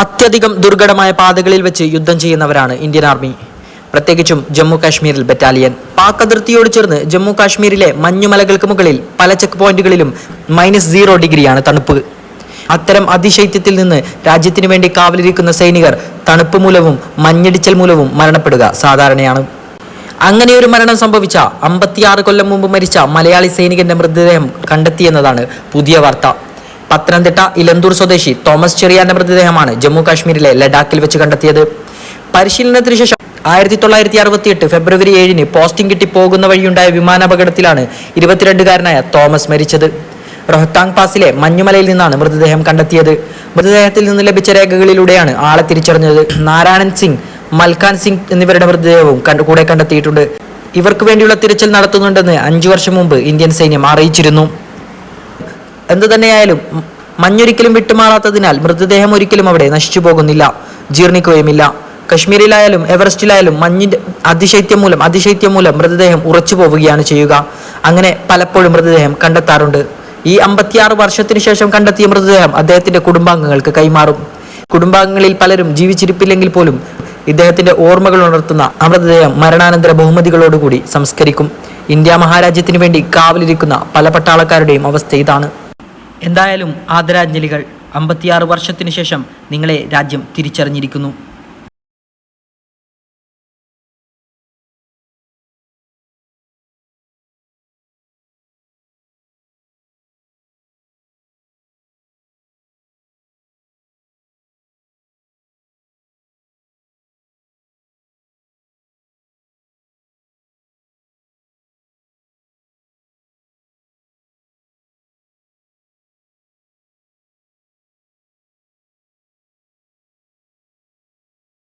അത്യധികം ദുർഘടമായ പാതകളിൽ വെച്ച് യുദ്ധം ചെയ്യുന്നവരാണ് ഇന്ത്യൻ ആർമി. പ്രത്യേകിച്ചും ജമ്മു കാശ്മീരിൽ ബറ്റാലിയൻ പാക് അതിർത്തിയോട് ചേർന്ന് ജമ്മു കാശ്മീരിലെ മഞ്ഞുമലകൾക്ക് മുകളിൽ പല ചെക്ക് പോയിന്റുകളിലും മൈനസ് സീറോ ഡിഗ്രിയാണ് തണുപ്പ്. അത്തരം അതിശൈത്യത്തിൽ നിന്ന് രാജ്യത്തിനു വേണ്ടി കാവലിരിക്കുന്ന സൈനികർ തണുപ്പ് മൂലവും മഞ്ഞിടിച്ചൽ മൂലവും മരണപ്പെടുക സാധാരണയാണ്. അങ്ങനെ ഒരു മരണം സംഭവിച്ച അമ്പത്തിയാറ് കൊല്ലം മുമ്പ് മരിച്ച മലയാളി സൈനികന്റെ മൃതദേഹം കണ്ടെത്തിയെന്നതാണ് പുതിയ വാർത്ത. പത്തനംതിട്ട ഇലന്തൂർ സ്വദേശി തോമസ് ചെറിയാന്റെ മൃതദേഹമാണ് ജമ്മു കാശ്മീരിലെ ലഡാക്കിൽ വെച്ച് കണ്ടെത്തിയത്. പരിശീലനത്തിന് ശേഷം ആയിരത്തി തൊള്ളായിരത്തി അറുപത്തി എട്ട് ഫെബ്രുവരി ഏഴിന് പോസ്റ്റിംഗ് കിട്ടി പോകുന്ന വഴിയുണ്ടായ വിമാനാപകടത്തിലാണ് ഇരുപത്തിരണ്ടുകാരനായ തോമസ് മരിച്ചത്. റൊഹ്താങ് പാസിലെ മഞ്ഞുമലയിൽ നിന്നാണ് മൃതദേഹം കണ്ടെത്തിയത്. മൃതദേഹത്തിൽ നിന്ന് ലഭിച്ച രേഖകളിലൂടെയാണ് ആളെ തിരിച്ചറിഞ്ഞത്. നാരായണൻ സിംഗ് മൽഖാൻ സിംഗ് എന്നിവരുടെ മൃതദേഹവും കൂടെ കണ്ടെത്തിയിട്ടുണ്ട്. ഇവർക്ക് വേണ്ടിയുള്ള തിരച്ചിൽ നടത്തുന്നുണ്ടെന്ന് അഞ്ചു വർഷം മുമ്പ് ഇന്ത്യൻ സൈന്യം അറിയിച്ചിരുന്നു. എന്തു തന്നെയായാലും മഞ്ഞൊരിക്കലും വിട്ടുമാറാത്തതിനാൽ മൃതദേഹം ഒരിക്കലും അവിടെ നശിച്ചു പോകുന്നില്ല ജീർണിക്കുകയുമില്ല. കശ്മീരിലായാലും എവറസ്റ്റിലായാലും മഞ്ഞിന്റെ അതിശൈത്യം മൂലം അതിശൈത്യം മൂലം മൃതദേഹം ഉറച്ചു പോവുകയാണ് ചെയ്യുക. അങ്ങനെ പലപ്പോഴും മൃതദേഹം കണ്ടെത്താറുണ്ട്. ഈ അമ്പത്തിയാറ് വർഷത്തിന് ശേഷം കണ്ടെത്തിയ മൃതദേഹം അദ്ദേഹത്തിന്റെ കുടുംബാംഗങ്ങൾക്ക് കൈമാറും. കുടുംബാംഗങ്ങളിൽ പലരും ജീവിച്ചിരിപ്പില്ലെങ്കിൽ പോലും ഇദ്ദേഹത്തിന്റെ ഓർമ്മകൾ ഉണർത്തുന്ന ആ മൃതദേഹം മരണാനന്തര ബഹുമതികളോടുകൂടി സംസ്കരിക്കും. ഇന്ത്യ മഹാരാജ്യത്തിനു വേണ്ടി കാവലിരിക്കുന്ന പല പട്ടാളക്കാരുടെയും അവസ്ഥ ഇതാണ്. എന്തായാലും ആദരാഞ്ജലികൾ. അമ്പത്തിയാറ് വർഷത്തിനു ശേഷം നിങ്ങളെ രാജ്യം തിരിച്ചറിഞ്ഞിരിക്കുന്നു.